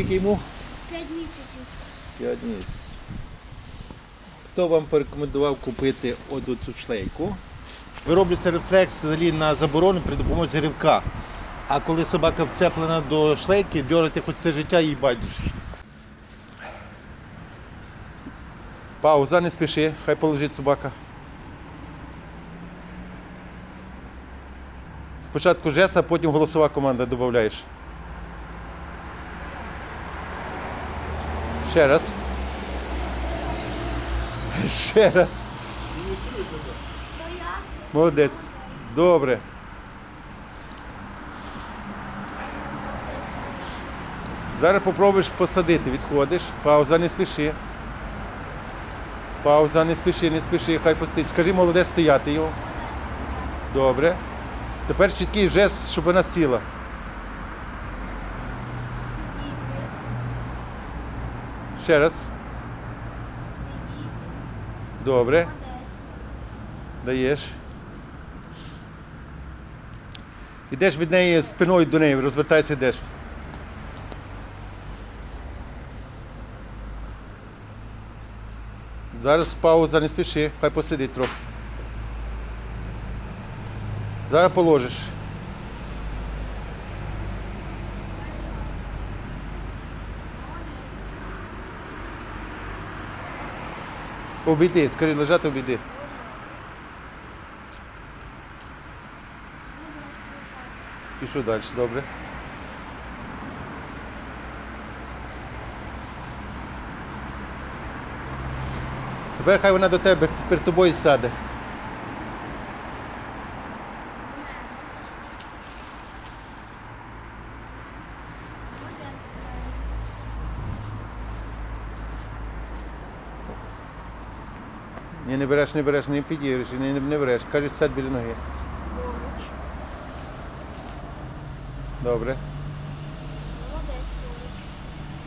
Скільки йому? П'ять місяців. 5 місяців. Хто вам порекомендував купити от цю шлейку? Вироблюється рефлекс взагалі на заборону при допомозі ривка. А коли собака вцеплена до шлейки, дьорати хоч все життя їй байдуже. Пауза, не спіши, хай полежить собака. Спочатку жест, а потім голосова команда додаєш. Ще раз. Ще раз. Молодець. Добре. Зараз попробуєш посадити, відходиш. Пауза, не спіши. Пауза, не спіши, не спіши, хай пустить. Скажи, молодець, стояти його. Добре. Тепер чіткий жест, щоб вона сіла. Ще раз. Добре. Даєш. Ідеш від неї спиною до неї, розвертайся, йдеш. Зараз пауза, не спіши, хай посидить трохи. Зараз положиш. Обійди, скажи, лежати обійди. Пішу далі, добре. Тепер хай вона до тебе перед тобою сяде. Ні, не береш, не береш, не підіриш, ні, не, не береш. Кажеш, сядь біля ноги. Поруч. Добре. Молодець поруч.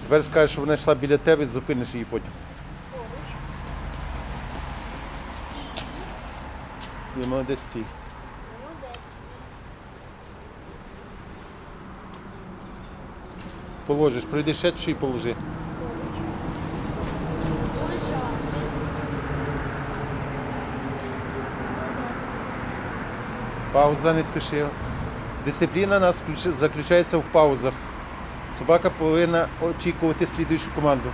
Тепер скажеш, що вона йшла біля тебе, зупиниш її потім. Поруч. Стій. І молодець стій. Молодець. стій. Положиш, пройди ще чи положи. Поруч. Лежати. Молодець. Пауза не спіши. Дисципліна нас заключається в паузах. Собака повинна очікувати слідуючу команду.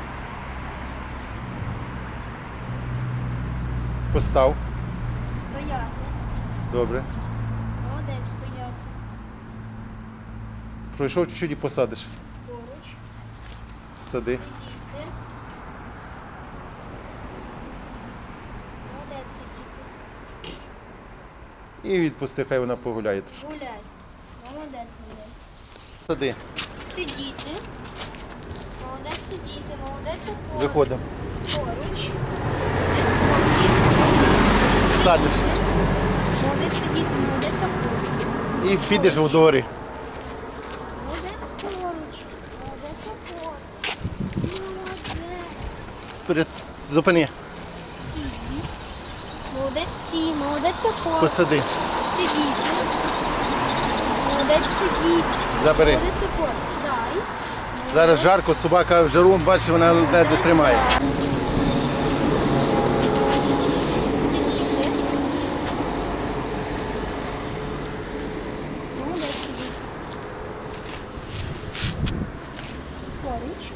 Постав. Стояти. Добре. Молодець стояти. Пройшов чуть-чуть і посадиш. Поруч. Сади. Сидіти. Молодець сидіти. І відпусти, хай вона погуляє трошки. Гуляй. Молодець гуляй. Сади. Сидіти. Молодець сидіти. Молодець поруч. Виходимо. Поруч. Молодець поруч. Садиш. Молодець сидіти. Молодець поруч. І підеш у дворі. Молодець поруч. Молодець поруч. Молодець. Зупини. Молодець стій. Молодець опор. Посади. Сидіти. Молодець сидіти. Забери. Молодець опор. Дай. Зараз жарко, собака в жару, бачиш, вона ледве тримає. Сидіти. Молодець сидіти. Поруч.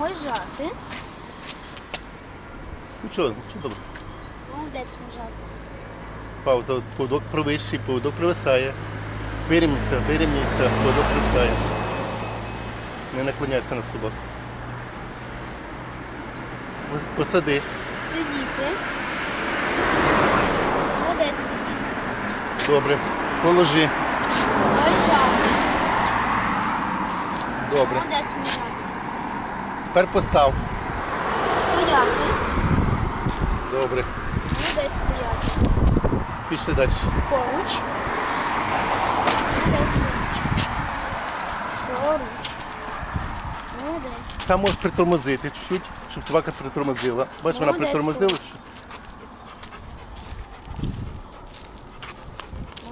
Лежати. Нічого, нічого добре. Молодець лежати. Пауза, поводок провищий, поводок провисає. Вирівнюйся, вирівнюйся, поводок провисає. Не наклоняйся на собаку. Посади. Сидіти. Молодець. Добре. Положи. Лежати. Добре. Молодець лежати. Тепер постав. Добре. Молодець стояти. Пішли далі. Поруч. Молодець поруч. Поруч. Молодець. Сам можеш притормозити чуть-чуть, щоб собака притормозила. Бачиш, вона Молодець, притормозила.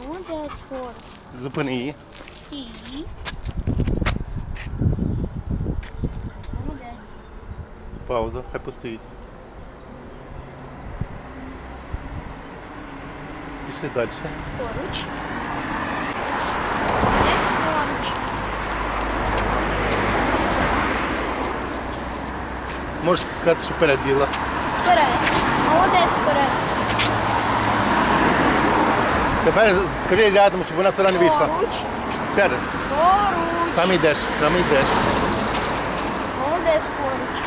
Молодець, поруч. Зупини її. Стій. Молодець. Пауза, хай постоїть. Пішли далі. Поруч. Молодець, поруч. Можеш сказати, що вперед біла. Вперед. Молодець, вперед. Тепер скоріше рядом, щоб вона туди не вийшла. Поруч. Раз. Поруч. Сам йдеш, сам йдеш. Молодець, поруч.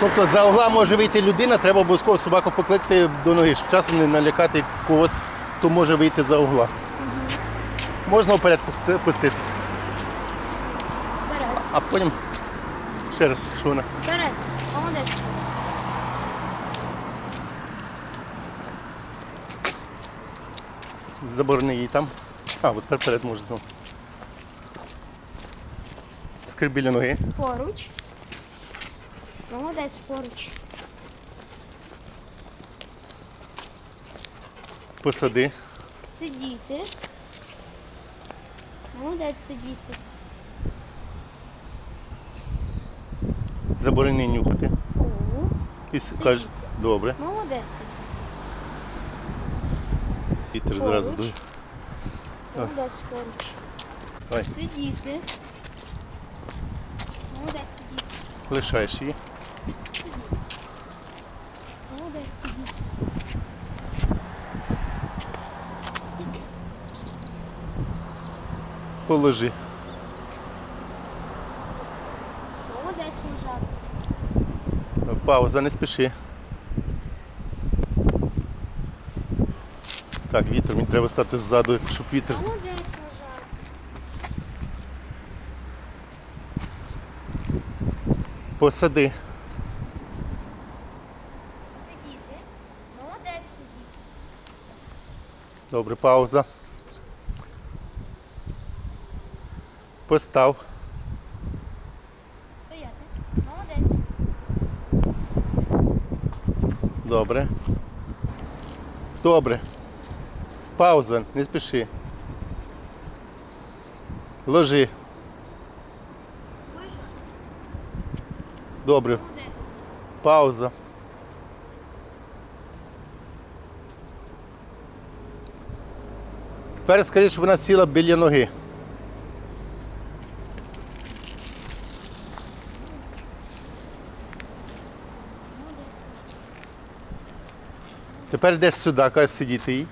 Тобто за угла може вийти людина, треба обов'язково собаку покликати до ноги, щоб часом не налякати когось, хто може вийти за угла. Можна вперед пустити, Вперед. а потім ще раз, що вона. Вперед. Молодець. Заборони її там. А, от тепер вперед може знову. Скрив біля ноги. Поруч. Молодець, поруч. Посади. Сидіти. Молодець, сидіти. Заборони нюхати. І с- каже, добре. Молодець. Вітер зразу Поруч. дує. Молодець, поруч. Давай, Сидіти. Молодець, сидіти. лишаєш її. Молодець, сидіти. Положи. Молодець, лежати. Пауза, не спіши. Так, вітер, мені треба стати ззаду, щоб вітер. Молодець, лежати. Посади. Сидіти. Молодець, сидіти. Добре, пауза. Постав. Стояти. Молодець. Добре. Добре. Пауза, не спіши. Ложи. Лежати. Добре. Молодець. Пауза. Тепер скажи, щоб вона сіла біля ноги. Тепер йдеш сюди, кажеш сидіти їй.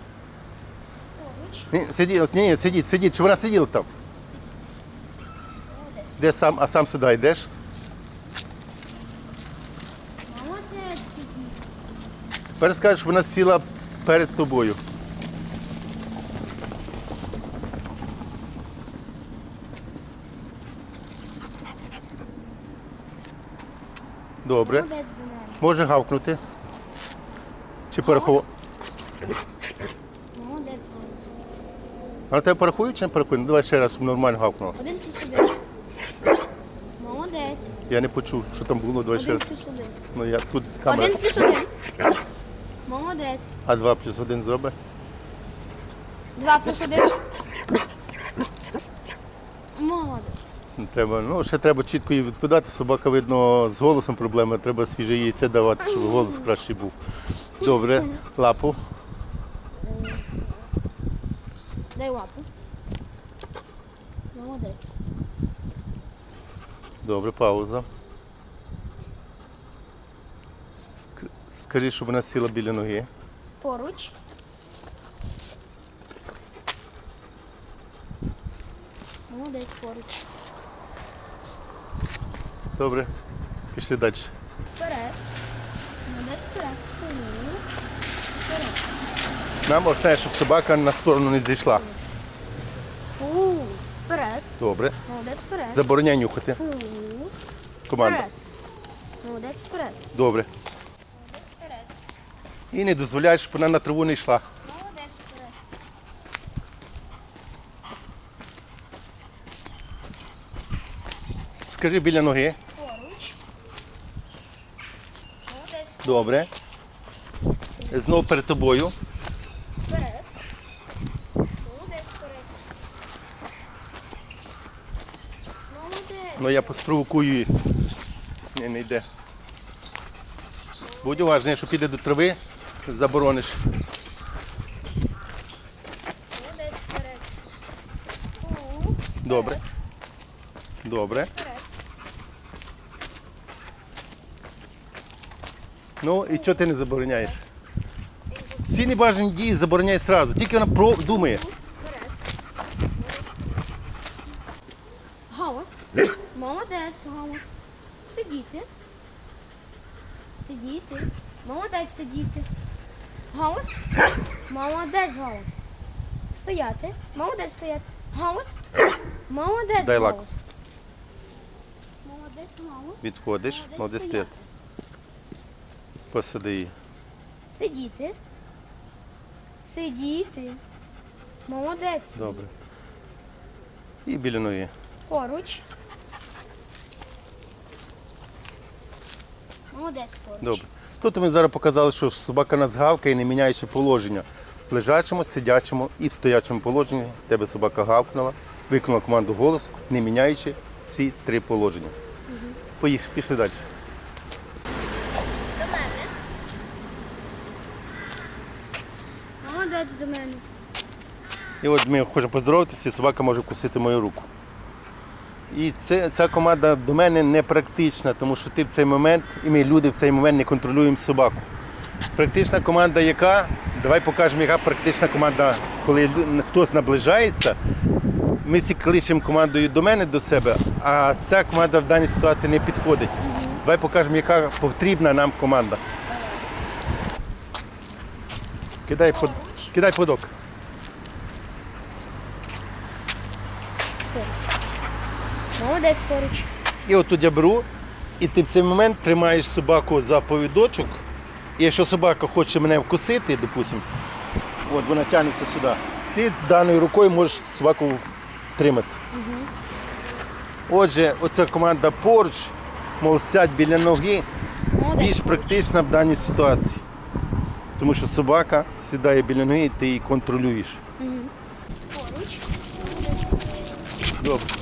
Ні, ні, сидіть, сидіть, щоб вона сиділа там. Йдеш сам, а сам сюди йдеш. Тепер скажеш, щоб вона сіла перед тобою. Добре. Може гавкнути. Чи порахувати? Молодець, молодець. А тебе порахують чи не порахують? Ну, давай ще раз, щоб нормально гавкнуло. Один плюс один. Молодець. Я не почув, що там було, давай ще Один раз. плюс один. Ну я тут камера. Один плюс один. Молодець. А два плюс один зроби. Два плюс один. Молодець. Не Треба, ну, ще треба чітко їй відповідати. Собака, видно, з голосом проблема, треба свіже яйце давати, щоб голос кращий був. Добре, лапу. Дай лапу. Молодець. Добре, пауза. Ск- Скажи, щоб вона сіла біля ноги. Поруч. Молодець поруч. Добре. Пішли далі. Вперед. Молодець вперед. Фу. Вперед. Нам основне, щоб собака на сторону не зійшла. Фу. Вперед. Добре. Молодець вперед. Забороняй нюхати. Фу. Команда. Вперед. Молодець вперед. Добре. Молодець вперед. І не дозволяй, щоб вона на траву не йшла. Молодець вперед. Скажи біля ноги. Поруч. Добре. Знову перед тобою. Вперед. Молодець вперед. Молодець. Ну я поспровокую її. Ні, не йде. Будь уважний, якщо піде до трави, заборониш. Молодець вперед. Фу. Добре. Добре. Вперед. Ну і чого ти не забороняєш? Всі небажані дії забороняй одразу. Тільки вона про думає. Голос. Молодець, голос. Сидіти. Сидіти. Молодець сидіти. Голос. Молодець голос. Стояти. Молодець стояти. Голос. Молодець Дай лак. Молодець голос. Відходиш, молодець стояти. Посади її. Сидіти. Сидіти. Молодець. Добре. І біля ноги. Поруч. Молодець поруч. Добре. Тут ми зараз показали, що собака нас гавкає, не міняючи положення. В лежачому, сидячому і в стоячому положенні тебе собака гавкнула, виконала команду голос, не міняючи ці три положення. Поїхали, пішли далі. До мене. Молодець до мене. І от ми хочемо поздоровитися, і собака може вкусити мою руку. І це, ця команда до мене не практична, тому що ти в цей момент, і ми люди в цей момент не контролюємо собаку. Практична команда яка? Давай покажемо, яка практична команда, коли хтось наближається. Ми всі кличемо командою до мене, до себе, а ця команда в даній ситуації не підходить. Давай покажемо, яка потрібна нам команда. Кидай, под... Кидай подок. Молодець поруч. І от тут я беру, і ти в цей момент тримаєш собаку за повідочок. І якщо собака хоче мене вкусити, допустимо, от вона тягнеться сюди, ти даною рукою можеш собаку втримати. Отже, оця команда поруч, мов сядь біля ноги, Молодець більш поруч. практична в даній ситуації. Тому що собака сідає біля неї, ти її контролюєш. Поруч. Добре.